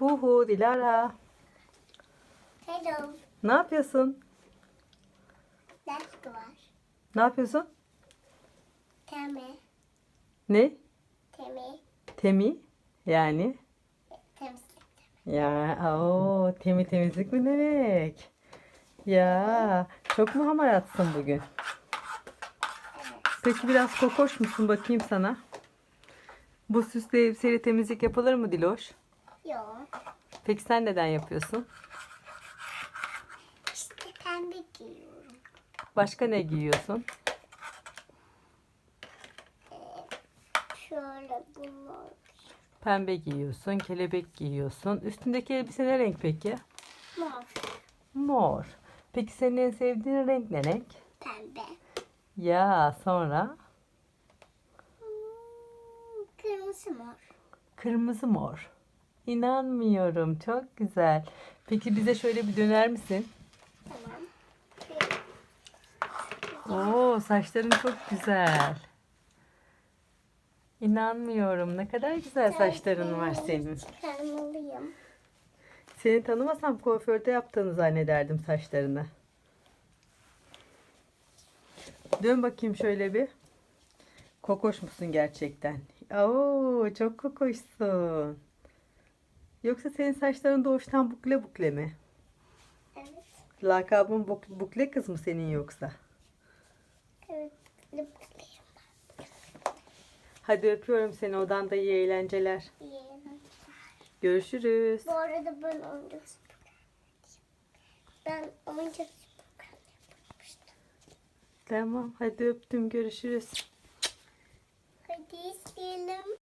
Hu hu Dilara. Hello. Ne yapıyorsun? Ders var. Ne yapıyorsun? Temi. Ne? Temi. Temi? Yani? Temizlik. Ya o temi temizlik mi demek? Ya çok mu hamaratsın bugün? Peki biraz kokoş musun bakayım sana? Bu süslü elbiseyle temizlik yapılır mı Diloş? Yok. Peki sen neden yapıyorsun? İşte pembe giyiyorum. Başka ne giyiyorsun? Şöyle bunlar. Pembe giyiyorsun, kelebek giyiyorsun. Üstündeki elbise ne renk peki? Mor. Mor. Peki senin en sevdiğin renk ne renk? Pembe. Ya sonra Hmm, Kırmızı mor. kırmızı mor. İnanmıyorum. Çok güzel. Peki bize şöyle bir döner misin? Tamam. Oo, saçların çok güzel. İnanmıyorum. Ne kadar güzel saçların var senin. Çıkarmalıyım. Seni tanımasam kuaförde yaptığını zannederdim saçlarını. Dön bakayım şöyle bir. Kokoş musun gerçekten? Oo, çok kokoşsun. Yoksa senin saçların doğuştan bukle bukle mi? Evet. Lakabın buk- bukle kız mı senin yoksa? Evet. Hadi öpüyorum seni odanda iyi eğlenceler. Yiyelim. Görüşürüz. Bu arada ben oyuncak. Ben oyuncak. Tamam hadi öptüm görüşürüz. Hadi isteyelim.